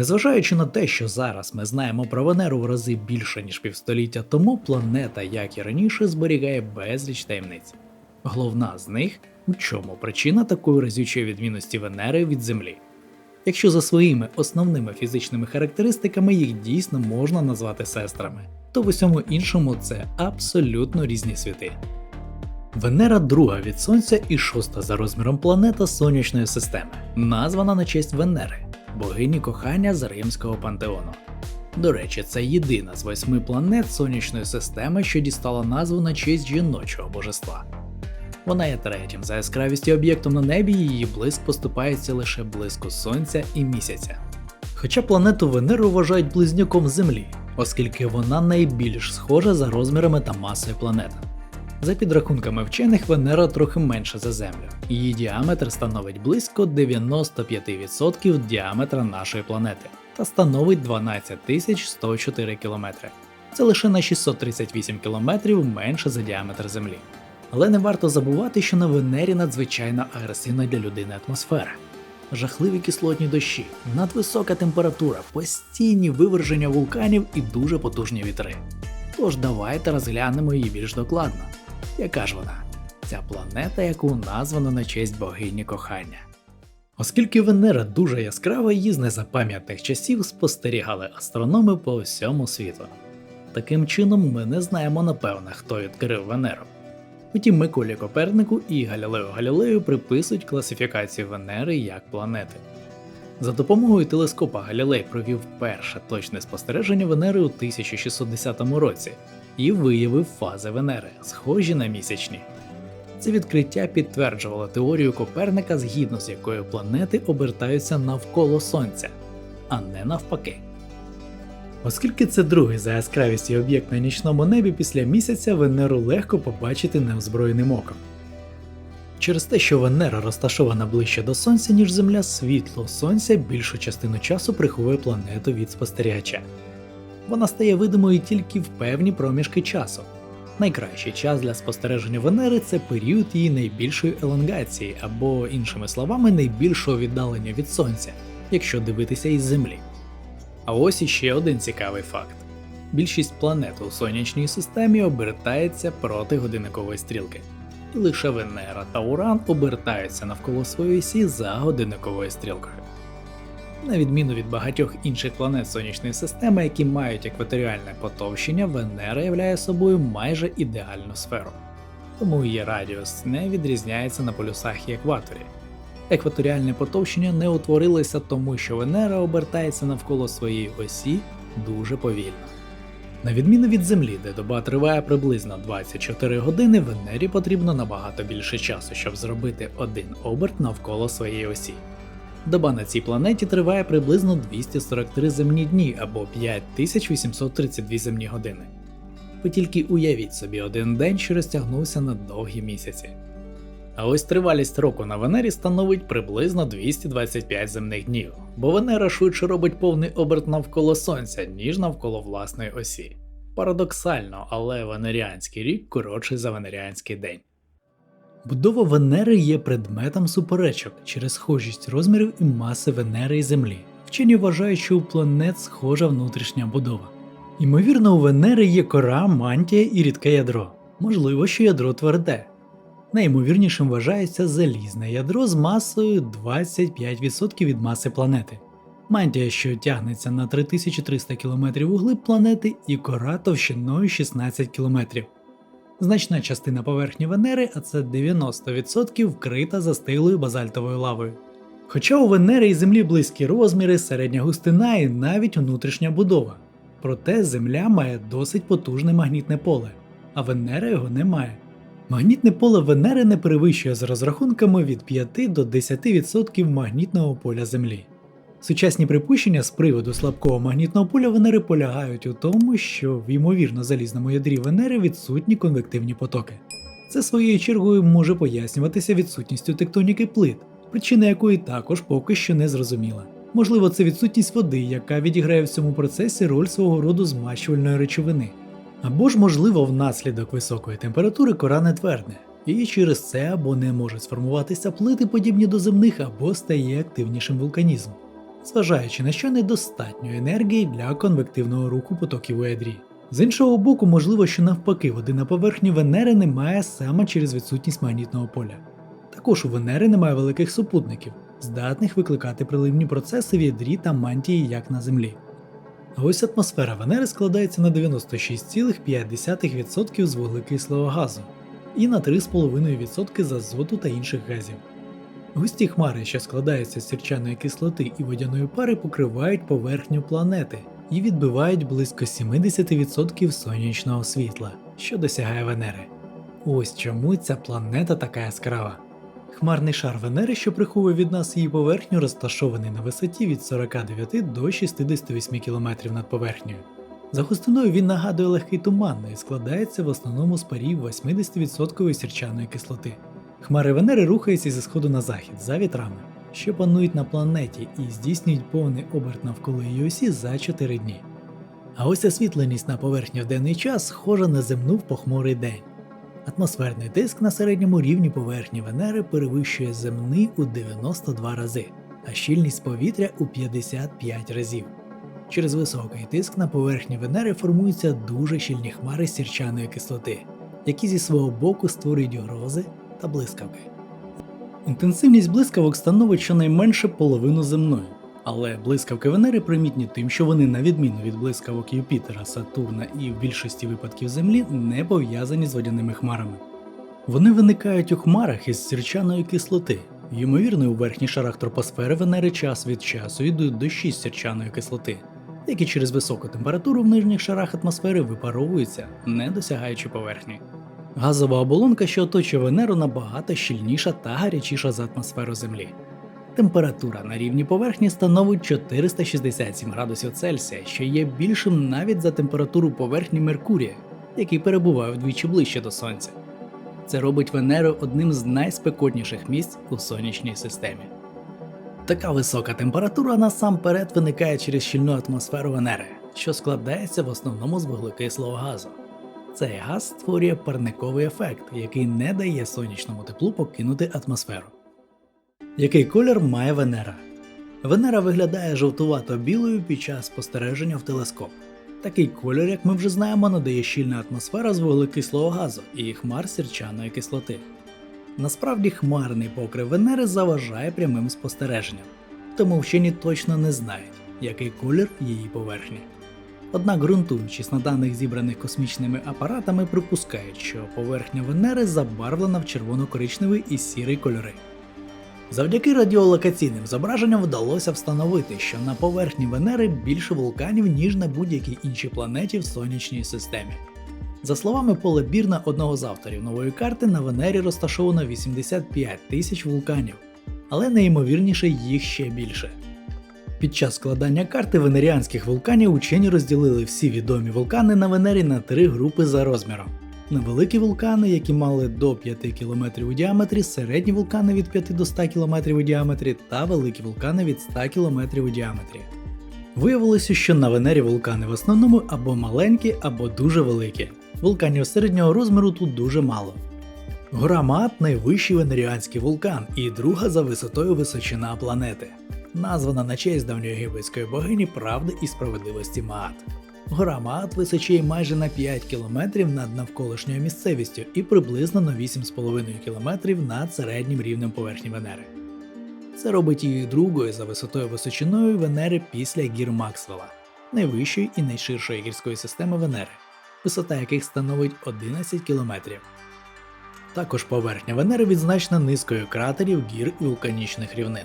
Незважаючи на те, що зараз ми знаємо про Венеру в рази більше ніж півстоліття тому, планета, як і раніше, зберігає безліч таємниць. Головна з них у чому причина такої разючої відмінності Венери від Землі. Якщо за своїми основними фізичними характеристиками їх дійсно можна назвати сестрами, то в усьому іншому це абсолютно різні світи. Венера друга від Сонця і шоста за розміром планета сонячної системи, названа на честь Венери, богині кохання з римського пантеону. До речі, це єдина з восьми планет сонячної системи, що дістала назву на честь жіночого божества. Вона є третім за яскравістю об'єктом на небі, і її блиск поступається лише близько Сонця і місяця. Хоча планету Венеру вважають близнюком Землі, оскільки вона найбільш схожа за розмірами та масою планети. За підрахунками вчених, Венера трохи менша за Землю. Її діаметр становить близько 95% діаметра нашої планети та становить 12104 км. Це лише на 638 км менше за діаметр Землі. Але не варто забувати, що на Венері надзвичайно агресивна для людини атмосфера. Жахливі кислотні дощі, надвисока температура, постійні виверження вулканів і дуже потужні вітри. Тож давайте розглянемо її більш докладно. Яка ж вона? Ця планета, яку названо на честь богині кохання. Оскільки Венера дуже яскрава, її з незапам'ятних часів спостерігали астрономи по всьому світу. Таким чином, ми не знаємо напевно, хто відкрив Венеру. Утім, Миколі Копернику і Галілео Галілею приписують класифікацію Венери як планети. За допомогою телескопа Галілей провів перше точне спостереження Венери у 1610 році і виявив фази Венери, схожі на місячні. Це відкриття підтверджувало теорію Коперника, згідно з якою планети обертаються навколо Сонця, а не навпаки. Оскільки це другий за яскравістю об'єкт на нічному небі після місяця Венеру легко побачити неозброєним оком. Через те, що Венера розташована ближче до Сонця, ніж Земля, світло Сонця більшу частину часу приховує планету від спостерігача. Вона стає видимою тільки в певні проміжки часу. Найкращий час для спостереження Венери це період її найбільшої елонгації, або, іншими словами, найбільшого віддалення від Сонця, якщо дивитися із Землі. А ось іще один цікавий факт: більшість планет у сонячній системі обертається проти годинникової стрілки, і лише Венера та Уран обертаються навколо своєї осі за годинниковою стрілкою. На відміну від багатьох інших планет сонячної системи, які мають екваторіальне потовщення, Венера являє собою майже ідеальну сферу, тому її радіус не відрізняється на полюсах і екваторі. Екваторіальне потовщення не утворилося тому, що Венера обертається навколо своєї осі дуже повільно. На відміну від Землі, де доба триває приблизно 24 години, Венері потрібно набагато більше часу, щоб зробити один оберт навколо своєї осі. Доба на цій планеті триває приблизно 243 земні дні або 5832 земні години. Ви тільки уявіть собі один день, що розтягнувся на довгі місяці. А ось тривалість року на Венері становить приблизно 225 земних днів, бо Венера швидше робить повний оберт навколо Сонця, ніж навколо власної осі. Парадоксально, але венеріанський рік коротший за венеріанський день. Будова Венери є предметом суперечок через схожість розмірів і маси Венери і Землі. Вчені вважають, що у планет схожа внутрішня будова. Ймовірно, у Венери є кора, мантія і рідке ядро. Можливо, що ядро тверде. Найімовірнішим вважається залізне ядро з масою 25% від маси планети. Мантія, що тягнеться на 3300 км у глиб планети, і кора товщиною 16 км. Значна частина поверхні Венери, а це 90% вкрита застиглою базальтовою лавою. Хоча у Венери і Землі близькі розміри, середня густина і навіть внутрішня будова. Проте Земля має досить потужне магнітне поле, а Венера його не має. Магнітне поле Венери не перевищує з розрахунками від 5 до 10% магнітного поля Землі. Сучасні припущення з приводу слабкого магнітного поля Венери полягають у тому, що в ймовірно залізному ядрі Венери відсутні конвективні потоки. Це своєю чергою може пояснюватися відсутністю тектоніки плит, причина якої також поки що не зрозуміла. Можливо, це відсутність води, яка відіграє в цьому процесі роль свого роду змащувальної речовини. Або ж, можливо, внаслідок високої температури кора не твердне, і через це або не можуть сформуватися плити подібні до земних, або стає активнішим вулканізм. Зважаючи на що недостатньо енергії для конвективного руху потоків у ядрі. З іншого боку, можливо, що навпаки води на поверхні Венери немає саме через відсутність магнітного поля. Також у Венери немає великих супутників, здатних викликати приливні процеси в ядрі та мантії, як на Землі. А ось атмосфера Венери складається на 96,5% з вуглекислого газу і на 3,5% з азоту та інших газів. Густі хмари, що складаються з сірчаної кислоти і водяної пари, покривають поверхню планети і відбивають близько 70% сонячного світла, що досягає Венери. Ось чому ця планета така яскрава. Хмарний шар Венери, що приховує від нас її поверхню, розташований на висоті від 49 до 68 км над поверхнею. За густиною він нагадує легкий туман і складається в основному з парів 80% сірчаної кислоти. Хмари Венери рухаються зі сходу на захід за вітрами, що панують на планеті і здійснюють повний оберт навколо її осі за 4 дні. А ось освітленість на поверхні в денний час схожа на земну в похмурий день. Атмосферний тиск на середньому рівні поверхні Венери перевищує земний у 92 рази, а щільність повітря у 55 разів. Через високий тиск на поверхні Венери формуються дуже щільні хмари сірчаної кислоти, які зі свого боку створюють грози та блискавки. Інтенсивність блискавок становить щонайменше половину земної, але блискавки Венери примітні тим, що вони, на відміну від блискавок Юпітера, Сатурна і в більшості випадків Землі, не пов'язані з водяними хмарами. Вони виникають у хмарах із сірчаної кислоти. Ймовірно, у верхніх шарах тропосфери Венери час від часу йдуть дощі з сірчаної кислоти, які через високу температуру в нижніх шарах атмосфери випаровуються, не досягаючи поверхні. Газова оболонка, що оточує Венеру, набагато щільніша та гарячіша за атмосферу Землі. Температура на рівні поверхні становить 467 градусів Цельсія, що є більшим навіть за температуру поверхні Меркурія, який перебуває вдвічі ближче до Сонця. Це робить Венеру одним з найспекотніших місць у сонячній системі. Така висока температура насамперед виникає через щільну атмосферу Венери, що складається в основному з вуглекислого газу. Цей газ створює парниковий ефект, який не дає сонячному теплу покинути атмосферу. Який колір має Венера? Венера виглядає жовтувато-білою під час спостереження в телескоп. Такий кольор, як ми вже знаємо, надає щільна атмосфера з вуглекислого газу і хмар сірчаної кислоти. Насправді хмарний покрив Венери заважає прямим спостереженням, тому вчені точно не знають, який колір її поверхні. Однак, ґрунтуючись на даних зібраних космічними апаратами, припускають, що поверхня Венери забарвлена в червоно-коричневий і сірий кольори. Завдяки радіолокаційним зображенням вдалося встановити, що на поверхні Венери більше вулканів, ніж на будь-якій іншій планеті в сонячній системі. За словами Пола Бірна, одного з авторів нової карти, на Венері розташовано 85 тисяч вулканів, але найімовірніше їх ще більше. Під час складання карти венеріанських вулканів учені розділили всі відомі вулкани на Венері на три групи за розміром. Невеликі вулкани, які мали до 5 км у діаметрі, середні вулкани від 5 до 100 км у діаметрі та великі вулкани від 100 км у діаметрі. Виявилося, що на Венері вулкани в основному або маленькі, або дуже великі. Вулканів середнього розміру тут дуже мало. Гора Маат найвищий венеріанський вулкан і друга за висотою височина планети, названа на честь давньоєгипетської богині правди і справедливості Маат. Гора Маат височіє майже на 5 кілометрів над навколишньою місцевістю і приблизно на 8,5 кілометрів над середнім рівнем поверхні Венери. Це робить її другою за висотою височиною Венери після гір Максвелла, найвищої і найширшої гірської системи Венери, висота яких становить 11 кілометрів. Також поверхня Венери відзначена низкою кратерів, гір і вулканічних рівнин.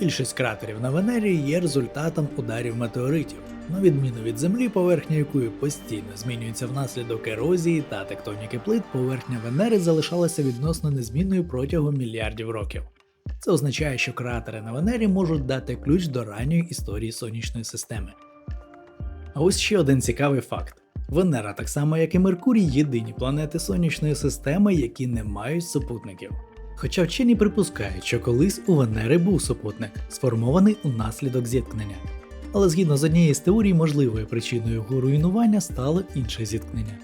Більшість кратерів на Венері є результатом ударів метеоритів, на відміну від Землі, поверхня якої постійно змінюється внаслідок ерозії та тектоніки плит, поверхня Венери залишалася відносно незмінною протягом мільярдів років. Це означає, що кратери на Венері можуть дати ключ до ранньої історії сонячної системи. А ось ще один цікавий факт: Венера, так само як і Меркурій, єдині планети сонячної системи, які не мають супутників. Хоча вчені припускають, що колись у Венери був супутник, сформований унаслідок зіткнення. Але згідно з однією з теорій, можливою причиною його руйнування стало інше зіткнення.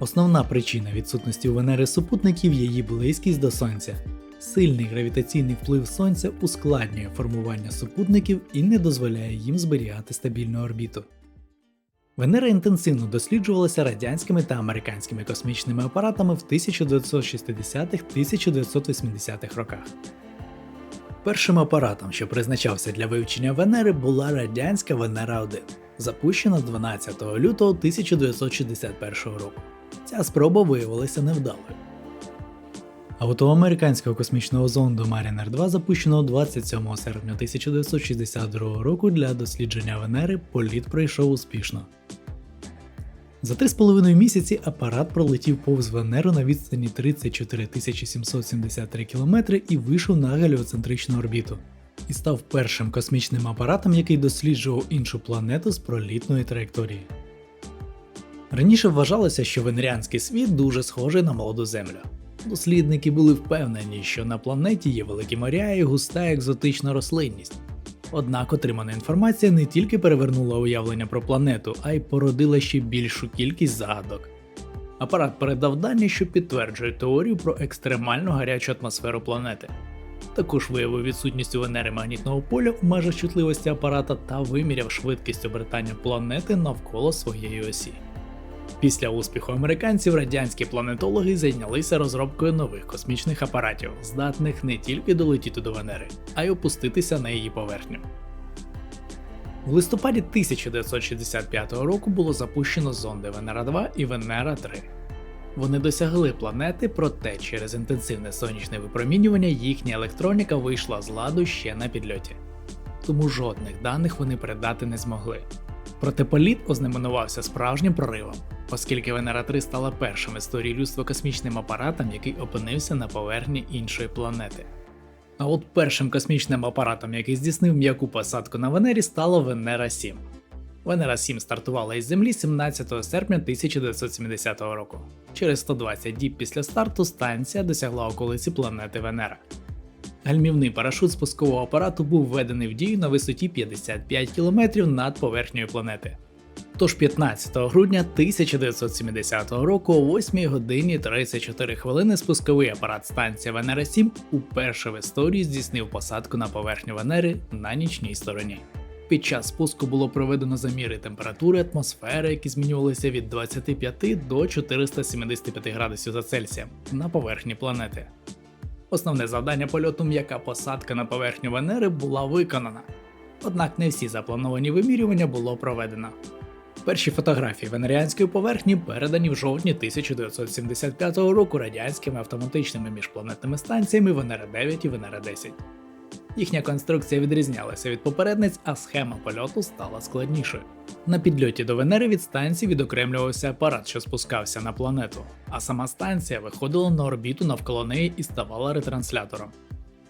Основна причина відсутності у Венери супутників її близькість до Сонця. Сильний гравітаційний вплив Сонця ускладнює формування супутників і не дозволяє їм зберігати стабільну орбіту. Венера інтенсивно досліджувалася радянськими та американськими космічними апаратами в 1960-1980-х роках. Першим апаратом, що призначався для вивчення Венери, була радянська Венера 1, запущена 12 лютого 1961 року. Ця спроба виявилася невдалою. А от у американського космічного зонду Mariner 2, запущеного 27 серпня 1962 року для дослідження Венери, політ пройшов успішно. За 3,5 місяці апарат пролетів повз Венеру на відстані 34 773 км і вийшов на геліоцентричну орбіту. І став першим космічним апаратом, який досліджував іншу планету з пролітної траєкторії. Раніше вважалося, що венеріанський світ дуже схожий на молоду Землю. Дослідники були впевнені, що на планеті є великі моря і густа екзотична рослинність. Однак отримана інформація не тільки перевернула уявлення про планету, а й породила ще більшу кількість загадок. Апарат передав дані, що підтверджують теорію про екстремально гарячу атмосферу планети. Також виявив відсутність у Венери магнітного поля в межах чутливості апарата та виміряв швидкість обертання планети навколо своєї осі. Після успіху американців радянські планетологи зайнялися розробкою нових космічних апаратів, здатних не тільки долетіти до Венери, а й опуститися на її поверхню. В листопаді 1965 року було запущено зонди Венера 2 і Венера 3. Вони досягли планети, проте через інтенсивне сонячне випромінювання їхня електроніка вийшла з ладу ще на підльоті. Тому жодних даних вони передати не змогли. Проте політ ознаменувався справжнім проривом, оскільки Венера 3 стала першим в історії людства космічним апаратом, який опинився на поверхні іншої планети. А от першим космічним апаратом, який здійснив м'яку посадку на Венері, стала Венера 7. Венера 7 стартувала із Землі 17 серпня 1970 року. Через 120 діб після старту станція досягла околиці планети Венера. Гальмівний парашут спускового апарату був введений в дію на висоті 55 км над поверхнею планети. Тож 15 грудня 1970 року о 8 годині 34 хвилини спусковий апарат станція Венера 7 уперше в історії здійснив посадку на поверхню Венери на нічній стороні. Під час спуску було проведено заміри температури атмосфери, які змінювалися від 25 до 475 градусів за Цельсієм на поверхні планети. Основне завдання польоту м'яка посадка на поверхню Венери була виконана. Однак не всі заплановані вимірювання було проведено. Перші фотографії венеріанської поверхні передані в жовтні 1975 року радянськими автоматичними міжпланетними станціями Венера 9 і Венера 10. Їхня конструкція відрізнялася від попередниць, а схема польоту стала складнішою. На підльоті до Венери від станції відокремлювався апарат, що спускався на планету, а сама станція виходила на орбіту навколо неї і ставала ретранслятором.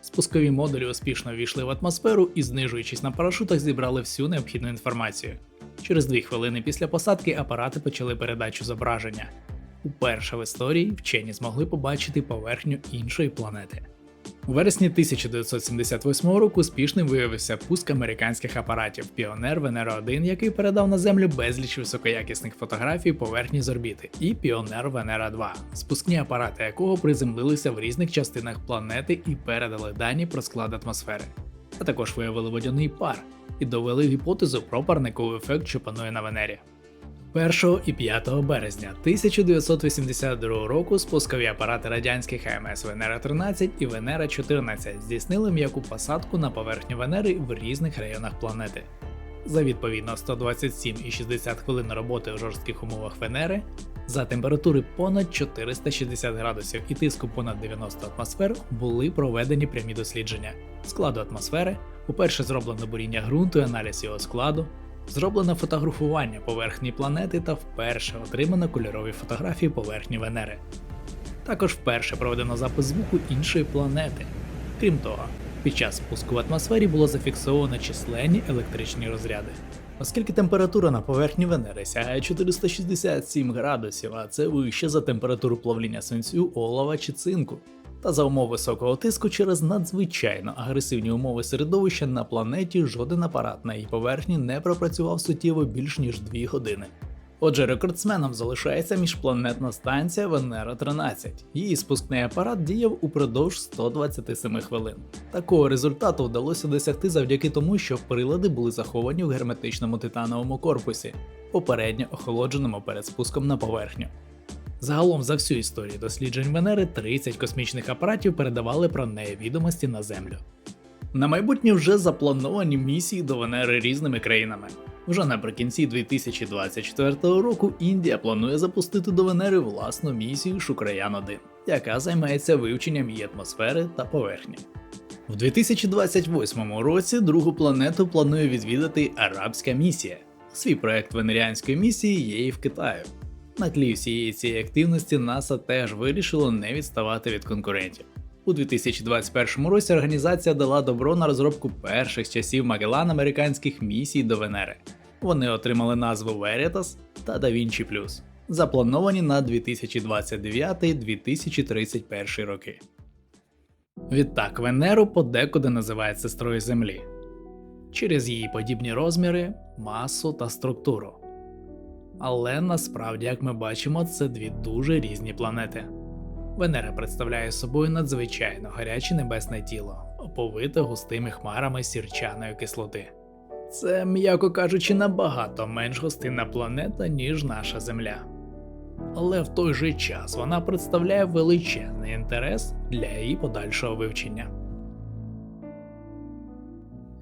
Спускові модулі успішно ввійшли в атмосферу і, знижуючись на парашутах, зібрали всю необхідну інформацію. Через дві хвилини після посадки апарати почали передачу зображення. Уперше в історії вчені змогли побачити поверхню іншої планети. У вересні 1978 року успішним виявився пуск американських апаратів. Піонер Венера 1, який передав на Землю безліч високоякісних фотографій поверхні з орбіти, і Піонер Венера 2, спускні апарати якого приземлилися в різних частинах планети і передали дані про склад атмосфери, а також виявили водяний пар і довели гіпотезу про парниковий ефект, що панує на Венері. 1 і 5 березня 1982 року спускові апарати радянських АМС Венера 13 і Венера 14 здійснили м'яку посадку на поверхню Венери в різних районах планети. За відповідно 127 і 60 хвилин роботи у жорстких умовах Венери, за температури понад 460 градусів і тиску понад 90 атмосфер були проведені прямі дослідження складу атмосфери, уперше зроблено буріння ґрунту і аналіз його складу, Зроблено фотографування поверхні планети та вперше отримано кольорові фотографії поверхні Венери. Також вперше проведено запис звуку іншої планети. Крім того, під час спуску в атмосфері було зафіксовано численні електричні розряди. Оскільки температура на поверхні Венери сягає 467 градусів, а це вище за температуру плавління свинцю, олова чи цинку. Та за умов високого тиску через надзвичайно агресивні умови середовища на планеті жоден апарат на її поверхні не пропрацював суттєво більш ніж 2 години. Отже, рекордсменом залишається міжпланетна станція Венера 13. Її спускний апарат діяв упродовж 127 хвилин. Такого результату вдалося досягти завдяки тому, що прилади були заховані в герметичному титановому корпусі, попередньо охолодженому перед спуском на поверхню. Загалом за всю історію досліджень Венери 30 космічних апаратів передавали про неї відомості на Землю. На майбутнє вже заплановані місії до Венери різними країнами. Вже наприкінці 2024 року Індія планує запустити до Венери власну місію Шукраян 1 яка займається вивченням її атмосфери та поверхні. В 2028 році другу планету планує відвідати арабська місія. Свій проект венеріанської місії є і в Китаю. На тлі всієї цієї активності НАСА теж вирішило не відставати від конкурентів. У 2021 році організація дала добро на розробку перших часів Магеллан американських місій до Венери. Вони отримали назву Veritas та Da Vinci Plus, заплановані на 2029-2031 роки. Відтак, Венеру подекуди називають сестрою Землі через її подібні розміри, масу та структуру. Але насправді, як ми бачимо, це дві дуже різні планети. Венера представляє собою надзвичайно гаряче небесне тіло, оповите густими хмарами сірчаної кислоти. Це, м'яко кажучи, набагато менш гостинна планета, ніж наша Земля. Але в той же час вона представляє величезний інтерес для її подальшого вивчення.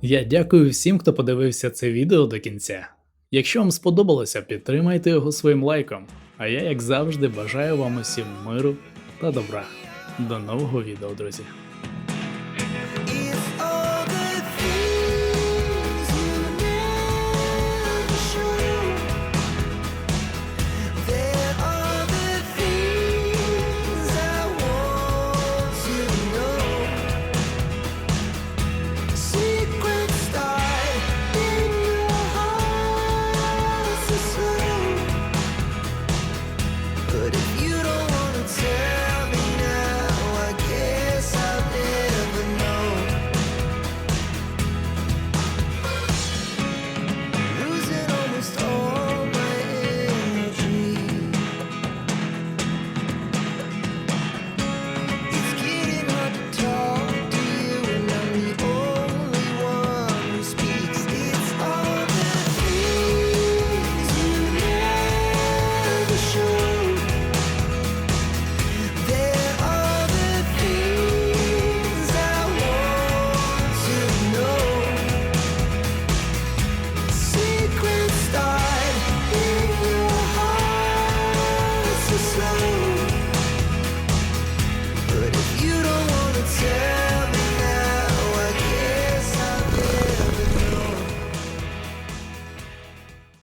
Я дякую всім, хто подивився це відео до кінця. Якщо вам сподобалося, підтримайте його своїм лайком. А я, як завжди, бажаю вам усім миру та добра. До нового відео, друзі!